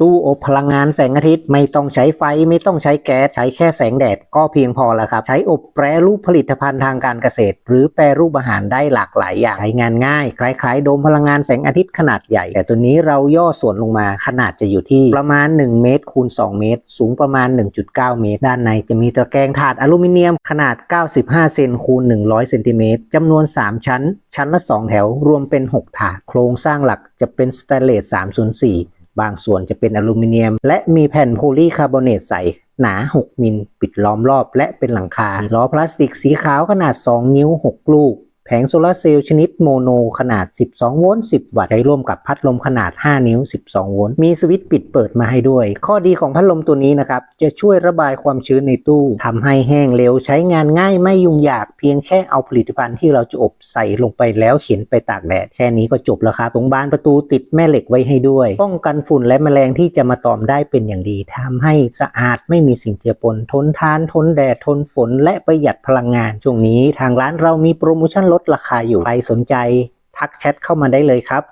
ตู้อบพลังงานแสงอาทิตย์ไม่ต้องใช้ไฟไม่ต้องใช้แก๊สใช้แค่แสงแดดก็เพียงพอแล้วครับ ใช้อบแปรรูปผลิตภัณฑ์ทางการเกษตร หรือแปรรูปอาหารได้หลากหลายอย่างใช้งานง่าย คล้ายๆ โดมพลังงานแสงอาทิตย์ขนาดใหญ่ แต่ตัวนี้เราย่อส่วนลงมาขนาดจะอยู่ที่ประมาณ 1 เมตรคูณ 2 เมตร สูงประมาณ 1.9 เมตร ด้านในจะมีตะแกรงถาดอลูมิเนียมขนาด 95 เซนคูณ 100 เซนติเมตรจำนวน 3 ชั้น ชั้นละ 2 แถวรวมเป็น 6 ถาดโครงสร้างหลักจะเป็นสแตนเลส304 บางส่วนจะเป็นอลูมิเนียม และมีแผ่นโพลีคาร์บอเนตใสหนา 6 มิล ปิดล้อมรอบ และเป็นหลังคามีล้อพลาสติกสีขาวขนาด 2 นิ้ว 6 ลูก ผงโซลาร์เซลล์ชนิดโมโนขนาด 12 โวลต์ 10 วัตต์ ใช้ร่วมกับพัดลมขนาด 5 นิ้ว 12 โวลต์ มีสวิตช์ปิดเปิดมาให้ด้วย ข้อดีของพัดลมตัวนี้นะครับ จะช่วยระบายความชื้นในตู้ทำให้แห้งเร็ว ใช้งานง่ายไม่ยุ่งยาก เพียงแค่เอาผลิตภัณฑ์ที่เราจะอบใส่ลงไปแล้วเข็นไปตากแดด แค่นี้ก็จบแล้วครับ ตรงบานประตูติดแม่เหล็กไว้ให้ด้วย ป้องกันฝุ่นและแมลงที่จะมาตอมได้เป็นอย่างดีทำให้สะอาดไม่มีสิ่งเจือปน ทนทาน ทนแดด ทนฝน และประหยัดพลังงาน ช่วงนี้ทางร้านเรามีโปรโมชั่นลดดราคาอยู่ใครสนใจทักแชทเข้ามาได้เลยครับ